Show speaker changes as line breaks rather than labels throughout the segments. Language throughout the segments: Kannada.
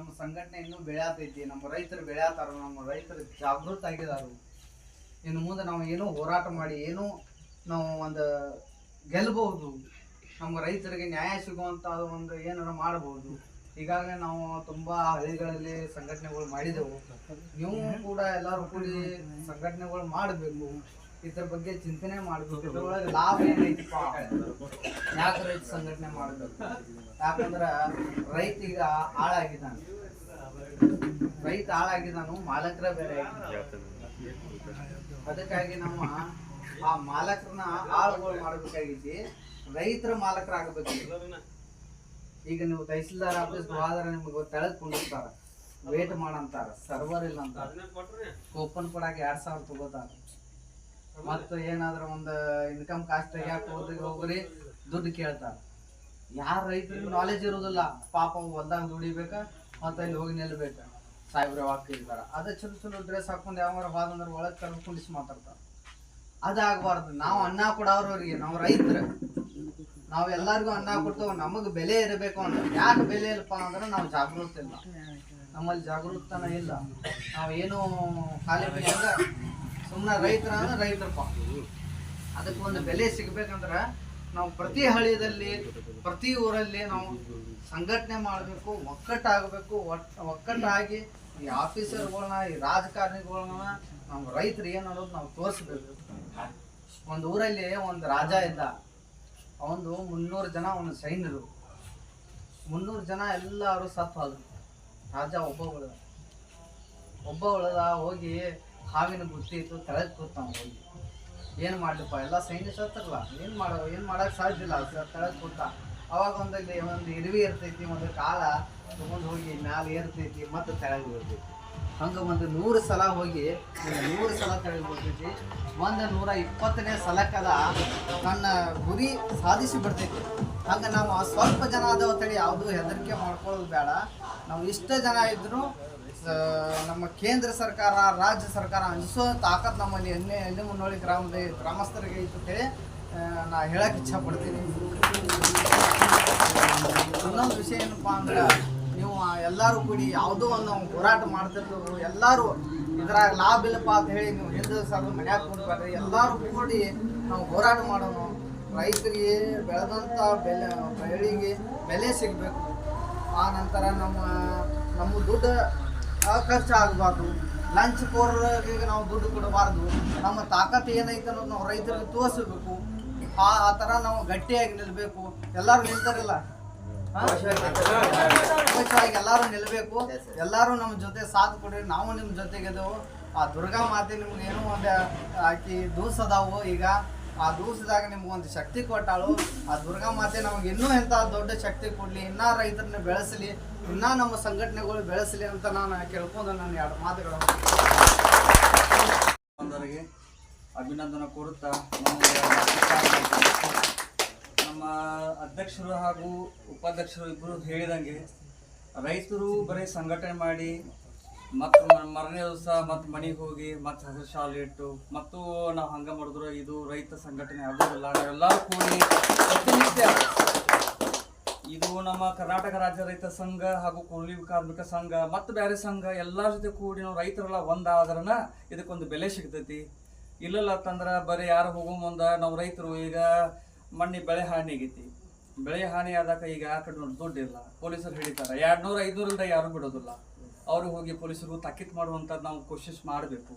ನಮ್ಮ ಸಂಘಟನೆ ಇನ್ನೂ ಬೆಳೆಯತೈತಿ ನಮ್ಮ ರೈತರು ಬೆಳೆಯತಾರ ನಮ್ಮ ರೈತರು ಜಾಗೃತ ಆಗಿದಾರು, ಇನ್ನು ಮುಂದೆ ನಾವು ಏನೋ ಹೋರಾಟ ಮಾಡಿ, ಏನೋ ನಾವು ಒಂದು ಗೆಲ್ಲಬಹುದು ನಮ್ಮ ರೈತರಿಗೆ ನ್ಯಾಯ ಸಿಗುವಂತ ಒಂದು ಏನಾರು ಮಾಡಬಹುದು. ಈಗಾಗಲೇ ನಾವು ತುಂಬಾ ಹಳ್ಳಿಗಳಲ್ಲಿ ಸಂಘಟನೆಗಳು ಮಾಡಿದೆವು. ನೀವು ಕೂಡ ಎಲ್ಲರೂ ಕೂಡಿ ಸಂಘಟನೆಗಳು ಮಾಡಬೇಕು. ಇದ್ರ ಬಗ್ಗೆ ಚಿಂತನೆ ಮಾಡಬೇಕು. ಇದ್ರೊಳಗೆ ಲಾಭ ಏನೈತಿಪ್ಪ? ಯಾಕೆ ರೈತ ಸಂಘಟನೆ ಮಾಡಬೇಕು? ಯಾಕಂದ್ರ ರೈತ ಈಗ ಹಾಳಾಗಿದ್ದಾನೆ. ರೈತ ಹಾಳಾಗಿದ್ದಾನು, ಮಾಲಕರ ಬೇರೆ. ಅದಕ್ಕಾಗಿ ನಮ್ಮ ಆ ಮಾಲಕರನ್ನ ಆಳುಗಳು ಮಾಡಬೇಕಾಗೈತಿ ರೈತರ ಮಾಲಕರಾಗಬೇಕು ಈಗ ನೀವು ತಹಸೀಲ್ದಾರ್ ಆಫೀಸ್ ಹೋದ್ರೆ ನಿಮ್ಗೆ ತೆಳದ್ ಕುಂಡಿರ್ತಾರ ವೇಟ್ ಮಾಡಂತಾರ ಸರ್ವರ್ ಇಲ್ಲ ಅಂತಾರ ಕೂಪನ್ ಕೊಡಾಕ ಎರಡ್ ಸಾವಿರ ತಗೋತಾರ. ಮತ್ತು ಏನಾದ್ರೂ ಒಂದು ಇನ್ಕಮ್ ಕಾಸ್ಟ್ ತೆಗಿಯಾಕ ಹೋದ್ರಿ ಹೋಗ್ರಿ ದುಡ್ಡು ಕೇಳ್ತಾರ. ಯಾರು ರೈತರಿಗೆ ನಾಲೆಜ್ ಇರೋದಿಲ್ಲ ಪಾಪ ಹೊಲ್ದಾಗ ದುಡಿಬೇಕ ಮತ್ತೆ ಅಲ್ಲಿ ಹೋಗಿ ನಿಲ್ಬೇಕ? ಸಾಹೇಬ್ರ ವಾಕ್ ಇರ್ತಾರ ಅದೇ ಚಲೋ ಚಲೋ ಡ್ರೆಸ್ ಹಾಕೊಂಡು ಯಾವಾರ ಹೋದಂದ್ರೆ ಒಳಗೆ ಕರ್ದು ಕುಂಡಿಸಿ ಮಾತಾಡ್ತಾರ. ಅದಾಗಬಾರ್ದು. ನಾವು ಅನ್ನ ಕೊಡೋರವ್ರಿಗೆ ನಾವು ರೈತರು. ನಾವು ಎಲ್ಲರಿಗೂ ಅನ್ನ ಕೊಡ್ತೇವೆ, ನಮಗೆ ಬೆಲೆ ಇರಬೇಕು ಅಂತ ಯಾಕೆ ಬೆಲೆ ಇಲ್ಲಪ್ಪ ಅಂದ್ರೆ ನಾವು ಜಾಗೃತ ಇಲ್ಲ ನಮ್ಮಲ್ಲಿ ಜಾಗೃತನ ಇಲ್ಲ. ನಾವು ಏನು ಖಾಲಿ ಸುಮ್ಮನೆ ರೈತರ ಅಂದ್ರೆ ರೈತರಪ್ಪ. ಅದಕ್ಕೆ ಒಂದು ಬೆಲೆ ಸಿಗ್ಬೇಕಂದ್ರೆ ನಾವು ಪ್ರತಿ ಹಳ್ಳಿಯಲ್ಲಿ, ಪ್ರತಿ ಊರಲ್ಲಿ ನಾವು ಸಂಘಟನೆ ಮಾಡಬೇಕು, ಒಕ್ಕಟ್ಟಾಗಬೇಕು ಒಟ್ಟು ಒಕ್ಕಟ್ಟಾಗಿ ಈ ಆಫೀಸರ್ಗಳನ್ನ, ಈ ರಾಜಕಾರಣಿಗಳನ್ನ ನಮ್ಮ ರೈತರು ಏನು ನಾವು ತೋರಿಸ್ಬೇಕು. ಒಂದು ಊರಲ್ಲಿ ಒಂದು ರಾಜ ಇದ್ದ. ಅವನು ಮುನ್ನೂರು ಜನ ಅವನ ಸೈನ್ಯರು. ಮುನ್ನೂರು ಜನ ಎಲ್ಲರೂ ಸತ್ತು ಹೋದ್ರು. ರಾಜ ಒಬ್ಬ ಉಳಿದ. ಒಬ್ಬ ಉಳಿದ ಹೋಗಿ ಹಾವಿನ ಬುತ್ತಿ ಇತ್ತು ತೆಳಗ್ ನಾವು ಹೋಗಿ. ಏನು ಮಾಡ್ಲಿಪ್ಪ? ಎಲ್ಲ ಸೈನ್ಯ ಸತ್ತರಲ್ಲ ಏನು ಮಾಡೋ, ಏನು ಮಾಡಕ್ ಸಾಧ್ಯ ಇಲ್ಲ. ತಳಗ್ ಕೂತ. ಅವಾಗ ಒಂದಲ್ಲಿ ಒಂದು ಇರುವಿ ಇರ್ತೈತಿ, ಒಂದು ಕಾಲ ತೊಗೊಂಡು ಹೋಗಿ ಮ್ಯಾಲೆ ಏರ್ತೈತಿ, ಮತ್ತು ತೆಳಗ್ ಬೀಳ್ತೈತಿ ಹಂಗೆ ಒಂದು ನೂರು ಸಲ ಹೋಗಿ ನೂರು ಸಲ ತೆಳಗ್ ಬೀಳ್ತೈತಿ ಒಂದು ನೂರ ಇಪ್ಪತ್ತನೇ ಸಲಕ್ಕದ ತನ್ನ ಗುರಿ ಸಾಧಿಸಿ ಬಿಡ್ತೈತಿ. ಹಂಗೆ ನಾವು ಸ್ವಲ್ಪ ಜನ ಅದಾವ ತಳಿ ಯಾವುದು ಹೆದರಿಕೆ ಮಾಡ್ಕೊಳ್ಳೋದು ಬೇಡ. ನಾವು ಇಷ್ಟ ಜನ ಇದ್ರು ಸ- ನಮ್ಮ ಕೇಂದ್ರ ಸರ್ಕಾರ ರಾಜ್ಯ ಸರ್ಕಾರ ಅನಿಸೋ ತಾಕತ್ ನಮ್ಮಲ್ಲಿ ಎಣ್ಣೆ ಎಣ್ಣೆ ಮುನ್ನೋಳಿ ಗ್ರಾಮದ ಗ್ರಾಮಸ್ಥರಿಗೆ ಇತ್ತು ಆ, ನಾ ಹೇಳಕ್ಕೆ ಇಚ್ಛೆ ಪಡ್ತೀನಿ ಇನ್ನೊಂದು ವಿಷಯ ಏನಪ್ಪಾ ಅಂದ್ರೆ ನೀವು ಎಲ್ಲರೂ ಕೂಡಿ ಯಾವುದೋ ಒಂದು ಹೋರಾಟ ಮಾಡ್ತಿರ್ತೀವಿ ಎಲ್ಲರೂ ಇದ್ರಾಗ ಲಾಭ ಇಲ್ಲಪ್ಪ ಅಂತ ಹೇಳಿ ನೀವು ಹಿಂದೆ ಸರ್ ಮನ್ಯಾಗ ಕೂಡ್ಬೇಡ್ರಿ ಎಲ್ಲರೂ ಕೂಡಿ ನಾವು ಹೋರಾಟ ಮಾಡೋಣ ರೈತರಿಗೆ ಬೆಳೆದಂಥ ಬೆಲೆ ಬೆಳೆಗೆ ಬೆಲೆ ಸಿಗಬೇಕು. ಆ ನಂತರ ನಮ್ಮ ನಮ್ಮ ದುಡ್ಡು ಖರ್ಚು ಆಗಬಾರ್ದು. ಲಂಚ್ ಕೋರರಿಗೆ ನಾವು ದುಡ್ಡು ಕೊಡಬಾರ್ದು. ನಮ್ಮ ತಾಕತ್ತು ಏನೈತೆ ಅನ್ನೋದು ನಾವು ರೈತರಿಗೆ ತೋರಿಸಬೇಕು. ಆ ಆ ಥರ ನಾವು ಗಟ್ಟಿಯಾಗಿ ನಿಲ್ಲಬೇಕು ಎಲ್ಲರೂ ನಿಲ್ತಾರಲ್ಲ? ಎಲ್ಲರೂ ನಿಲ್ಲಬೇಕು ಎಲ್ಲರೂ ನಮ್ಮ ಜೊತೆ ಸಾಥ್ ಕೊಡ್ರಿ. ನಾವು ನಿಮ್ಮ ಜೊತೆಗೆದೆವು ಆ ದುರ್ಗಾ ಮಾತೆ ನಿಮ್ಗೆ ಏನೋ ಒಂದು ಆಕಿ ದೂಸದಾವು ಈಗ. ಆ ದಿವಸದಾಗ ನಿಮ್ಗೆ ಒಂದು ಶಕ್ತಿ ಕೊಟ್ಟಾಳು. ಆ ದುರ್ಗಾ ಮಾತೆ ನಮಗೆ ಇನ್ನೂ ಎಂಥ ದೊಡ್ಡ ಶಕ್ತಿ ಕೊಡಲಿ, ಇನ್ನೂ ರೈತರನ್ನ ಬೆಳೆಸಲಿ, ಇನ್ನೂ ನಮ್ಮ ಸಂಘಟನೆಗಳು ಬೆಳೆಸಲಿ ಅಂತ ನಾನು ಕೇಳ್ಕೊಂಡು ನಾನು ಎರಡು ಮಾತುಗಳು.
ಅಭಿನಂದನೆ ಕೋರುತ್ತಾ ನಮ್ಮ ಅಧ್ಯಕ್ಷರು ಹಾಗೂ ಉಪಾಧ್ಯಕ್ಷರು ಇಬ್ಬರು ಹೇಳಿದಂಗೆ ರೈತರು ಬರೀ ಸಂಘಟನೆ ಮಾಡಿ ಮತ್ತು ಮರನೇ ದಿವಸ ಮತ್ತು ಮನೆಗೆ ಹೋಗಿ ಮತ್ತು ಹಸಿರು ಶಾಲೆ ಇಟ್ಟು, ಮತ್ತು ನಾವು ಹಂಗೆ ಮಾಡಿದ್ರು ಇದು ರೈತ ಸಂಘಟನೆ ಆಗೋದಿಲ್ಲ ನಾವೆಲ್ಲರೂ ಕೂಡಿ ಪ್ರತಿನಿತ್ಯ ಇದು ನಮ್ಮ ಕರ್ನಾಟಕ ರಾಜ್ಯ ರೈತ ಸಂಘ ಹಾಗೂ ಕೂಲಿ ಕಾರ್ಮಿಕ ಸಂಘ, ಮತ್ತು ಬೇರೆ ಸಂಘ, ಎಲ್ಲರ ಜೊತೆ ಕೂಡಿ ನಾವು ರೈತರೆಲ್ಲ ಒಂದಾದ್ರನ ಇದಕ್ಕೊಂದು ಬೆಲೆ ಸಿಗ್ತೈತಿ. ಇಲ್ಲಲ್ಲ ಅಂತಂದ್ರೆ ಬರೀ ಯಾರು ಹೋಗೋ ಮುಂದೆ ನಾವು ರೈತರು ಈಗ ಮಣ್ಣಿ ಬೆಳೆ ಹಾನಿ ಆಗೈತಿ. ಬೆಳೆ ಹಾನಿ ಆದಾಗ ಈಗ ಆ ಕಡೆ ದುಡ್ಡಿಲ್ಲ ಪೊಲೀಸರು ಹಿಡಿತಾರೆ. ಎರಡು ನೂರ ಐದುನೂರಿಂದ ಯಾರು ಬಿಡೋದಿಲ್ಲ. ಅವ್ರಿಗೆ ಹೋಗಿ ಪೊಲೀಸರು ತಾಕೀತು ಮಾಡುವಂಥದ್ದು ನಾವು ಕೋಶಿಶ್ ಮಾಡಬೇಕು.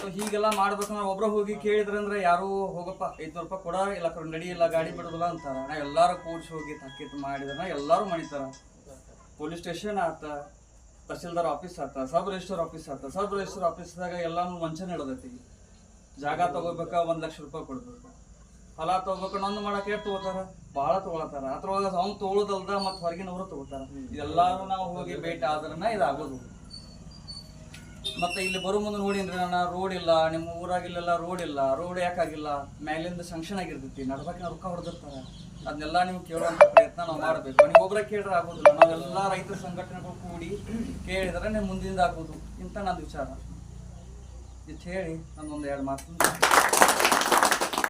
ಸೊ ಹೀಗೆಲ್ಲ ಮಾಡ್ಬೇಕಂದ್ರೆ ಒಬ್ರು ಹೋಗಿ ಕೇಳಿದ್ರಂದ್ರೆ ಯಾರು ಹೋಗಪ್ಪ ಐದ್ನೂರು ರೂಪಾಯಿ ಕೊಡ ಇಲ್ಲ ಕರೆ ನಡಿಯಿಲ್ಲ ಗಾಡಿ ಬಿಡೋದಿಲ್ಲ ಅಂತಾರ. ನಾ ಎಲ್ಲಾರು ಕೂಡ್ಸಿ ಹೋಗಿ ತಾಕೀತು ಮಾಡಿದ್ರೆ ಎಲ್ಲರೂ ಮಾಡಿತಾರ ಪೊಲೀಸ್ ಸ್ಟೇಷನ್ ಆತ, ತಹಸೀಲ್ದಾರ್ ಆಫೀಸ್ ಆತ, ಸಬ್ ರಿಜಿಸ್ಟರ್ ಆಫೀಸ್ ಆತ. ಸಬ್ ರಿಜಿಸ್ಟರ್ ಆಫೀಸ್ದಾಗ ಎಲ್ಲಾನು ವಂಚನೆ ಇಡದೈತಿ ಜಾಗ ತಗೋಬೇಕಾ, ಒಂದು ಲಕ್ಷ ರೂಪಾಯಿ ಕೊಡ್ಬೇಕು? ಹೊಲ ತಗೋಬೇಕು, ನಂದು ಮಾಡಕ್ಕೆ ಎಷ್ಟು ತಗೋತಾರ? ಭಾಳ ತಗೊಳತಾರ ಅದ್ರೊಳಗ ಅವ್ನು ತಗೊಳೋದಲ್ದ ಮತ್ತೆ ಹೊರಗಿನವರು ತಗೋತಾರ. ಇದೆಲ್ಲಾರು ನಾವು ಹೋಗಿ ಭೇಟಿ ಆದ್ರನ್ನ ಇದಾಗೋದು. ಮತ್ತೆ ಇಲ್ಲಿ ಬರೋ ಮುಂದೆ ನೋಡಿನ್ರಿ ನಾನು ರೋಡ್ ಇಲ್ಲ, ನಿಮ್ಮ ಊರಾಗ ಇಲ್ಲೆಲ್ಲ ರೋಡ್ ಇಲ್ಲ. ರೋಡ್ ಯಾಕಾಗಿಲ್ಲ ಮೇಲಿಂದ ಸಂಕ್ಷನ್ ಆಗಿರ್ತೈತಿ. ನಡ್ಬೇಕಿನ ರೊಕ್ಕ ಹೊಡೆದಿರ್ತಾರ. ಅದನ್ನೆಲ್ಲ ನೀವು ಕೇಳುವಂತ ಪ್ರಯತ್ನ ನಾವು ಮಾಡಬೇಕು. ನೀವು ಒಬ್ಬರ ಕೇಳಿದ್ರೆ ಆಗೋದಿಲ್ಲ. ನಾವೆಲ್ಲ ರೈತರ ಸಂಘಟನೆಗಳು ಕೂಡಿ ಕೇಳಿದ್ರೆ ನೀವು ಮುಂದಿಂದ ಆಗೋದು. ಇಂಥ ನಂದು ವಿಚಾರ. ಇದು ಹೇಳಿ ನಾನು ಒಂದು ಎರಡು ಮಾತು